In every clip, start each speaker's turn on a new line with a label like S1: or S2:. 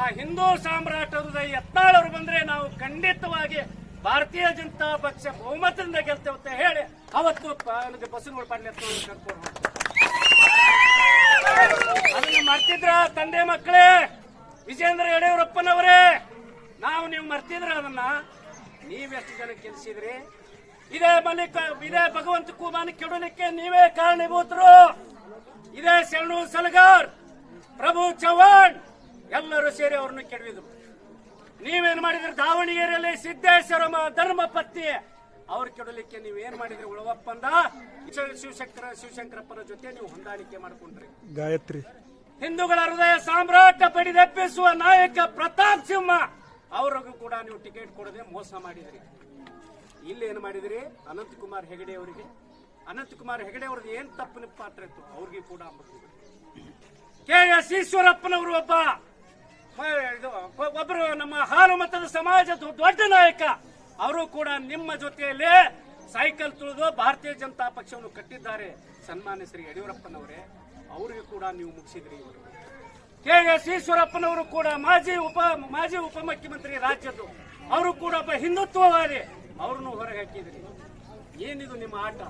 S1: ಆ ಹಿಂದೂ ಸಾಮ್ರಾಟರದ ಎತ್ತಾಳರು ಬಂದ್ರೆ ನಾವು ಖಂಡಿತವಾಗಿ ಭಾರತೀಯ ಜನತಾ ಪಕ್ಷ ಬಹುಮತದಿಂದ ಗೆಲ್ತೇವೆ ಅಂತ ಹೇಳಿ ಅವತ್ತು ನನಗೆ ಬಸವನಗೌಡ ಪಾಟೀಲ್ ಕರ್ಕೊಂಡು. ಅದನ್ನ ಮರ್ತಿದ್ರ ತಂದೆ ಮಕ್ಕಳೇ? ವಿಜೇಂದ್ರ ಯಡಿಯೂರಪ್ಪನವರೇ? ನಾವು ನೀವು ಮರ್ತಿದ್ರ ಅದನ್ನ? ನೀವೆಷ್ಟು ಜನ ಕೆಲಸಿದ್ರಿ ಇದೇ ಮಲ್ಲಿಕ ಇದೇ ಭಗವಂತ ಕುಮಾನ ಕೆಡಲಿಕ್ಕೆ ನೀವೇ ಕಾರಣೀಭೂತರು. ಇದೇ ಶರಣು ಸಲಗಾರ್, ಪ್ರಭು ಚವ್ಹಾಣ್. ಎಲ್ಲರೂ ಸೇರಿ ಅವ್ರನ್ನ ಕೆಡವಿದ್ರು. ನೀವೇನ್ ಮಾಡಿದ್ರೆ? ದಾವಣಗೆರೆಯಲ್ಲಿ ಸಿದ್ದೇಶ್ವರ ಧರ್ಮ ಪತ್ನಿ ಅವ್ರು ಕೆಡಲಿಕ್ಕೆ ನೀವು ಏನ್ ಮಾಡಿದ್ರಿ? ಉಳವಪ್ಪಂದ? ಶಿವ- ಶಿವಶಂಕರ ಶಿವಶಂಕರಪ್ಪನ ಜೊತೆ ನೀವು ಹೊಂದಾಣಿಕೆ ಮಾಡ್ಕೊಂಡ್ರಿ.
S2: ಗಾಯತ್ರಿ.
S1: ಹಿಂದೂಗಳ ಹೃದಯ ಸಾಮ್ರಾಟ ಪಡಿದೆಪ್ಪಿಸುವ ನಾಯಕ ಪ್ರತಾಪ್ ಸಿಂಹ. ಅವ್ರಿಗೂ ಕೂಡ ನೀವು ಟಿಕೆಟ್ ಕೊಡದೆ ಮೋಸ ಮಾಡಿದ್ರಿ. ಇಲ್ಲಿ ಏನ್ ಮಾಡಿದ್ರಿ? ಅನಂತಕುಮಾರ್ ಹೆಗಡೆ ಅವರಿಗೆ. ಅನಂತಕುಮಾರ್ ಹೆಗಡೆ ಅವ್ರದ್ದು ಏನ್ ತಪ್ಪಿನ ಪಾತ್ರ ಇತ್ತು? ಅವ್ರಿಗೆ ಕೂಡ. ಕೆ ಎಸ್ ಈಶ್ವರಪ್ಪನವರು ಒಬ್ಬ ಒಬ್ಬರು ನಮ್ಮ ಹಾಲು ಮತದ ಸಮಾಜದ ದೊಡ್ಡ ನಾಯಕ, ಅವರು ಕೂಡ ನಿಮ್ಮ ಜೊತೆಯಲ್ಲಿ ಸೈಕಲ್ ತುಳಿದು ಭಾರತೀಯ ಜನತಾ ಪಕ್ಷವನ್ನು ಕಟ್ಟಿದ್ದಾರೆ. ಸನ್ಮಾನ್ಯ ಶ್ರೀ ಯಡಿಯೂರಪ್ಪನವರೇ, ಅವರಿಗೆ ಕೂಡ ನೀವು ಮುಗಿಸಿದ್ರಿ ಕೆ ಎಸ್ ಈಶ್ವರಪ್ಪನವರು ಕೂಡ ಮಾಜಿ ಉಪ, ಮಾಜಿ ಉಪಮುಖ್ಯಮಂತ್ರಿ ರಾಜ್ಯದ್ದು. ಅವರು ಕೂಡ ಒಬ್ಬ ಹಿಂದುತ್ವವಾದಿ. ಅವ್ರನ್ನು ಹೊರಗೆ ಹಾಕಿದ್ರಿ ಏನಿದು ನಿಮ್ಮ ಆಟ?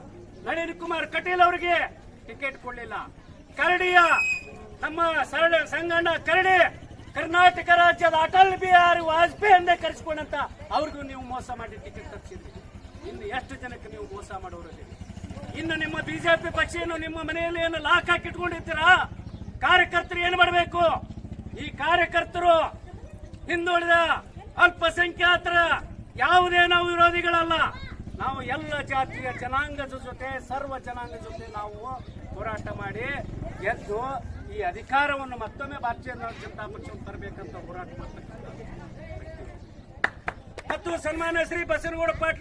S1: ನಳಿನ್ ಕುಮಾರ್ ಕಟೀಲ್ ಅವರಿಗೆ ಟಿಕೆಟ್ ಕೊಡಲಿಲ್ಲ. ಕರಡಿಯ, ನಮ್ಮ ಸರಳ ಸಂಗಣ್ಣ ಕರಡಿ ಕರ್ನಾಟಕ ರಾಜ್ಯದ ಅಟಲ್ ಬಿಹಾರಿ ವಾಜಪೇಯಿ ಅಂದೇ ಕರೆಸ್ಕೊಂಡಂತ ಅವ್ರಿಗೂ ನೀವು ಮೋಸ ಮಾಡಿ ಟಿಕೆಟ್ ತಪ್ಪಿಸಿದ್ರಿ ಇನ್ನು ಎಷ್ಟು ಜನಕ್ಕೆ ನೀವು ಮೋಸ ಮಾಡೋರಿದ್ದೀರಿ ಇನ್ನು ನಿಮ್ಮ ಬಿಜೆಪಿ ಪಕ್ಷ ಏನು ನಿಮ್ಮ ಮನೆಯಲ್ಲಿ ಏನು ಲಾಕ್ ಹಾಕಿ ಇಟ್ಕೊಂಡಿರ್ತೀರಾ? ಕಾರ್ಯಕರ್ತರು ಏನು ಮಾಡಬೇಕು? ಈ ಕಾರ್ಯಕರ್ತರು ಹಿಂದುಳಿದ ಅಲ್ಪಸಂಖ್ಯಾತರ ಯಾವುದೇ ನಾವು ವಿರೋಧಿಗಳಲ್ಲ. ನಾವು ಎಲ್ಲ ಜಾತಿಯ ಜನಾಂಗದ ಜೊತೆ, ಸರ್ವ ಜನಾಂಗದ ಜೊತೆ ನಾವು ಹೋರಾಟ ಮಾಡಿ ಗೆದ್ದು ಈ ಅಧಿಕಾರವನ್ನು ಮತ್ತೊಮ್ಮೆ ಭಾರತೀಯ ಜನತಾ ಪಕ್ಷವನ್ನು ತರಬೇಕಂತ ಹೋರಾಟ ಮಾಡ್ತಕ್ಕಂಥ. ಮತ್ತು ಸನ್ಮಾನ್ಯ ಶ್ರೀ ಬಸನಗೌಡ ಪಾಟೀಲ್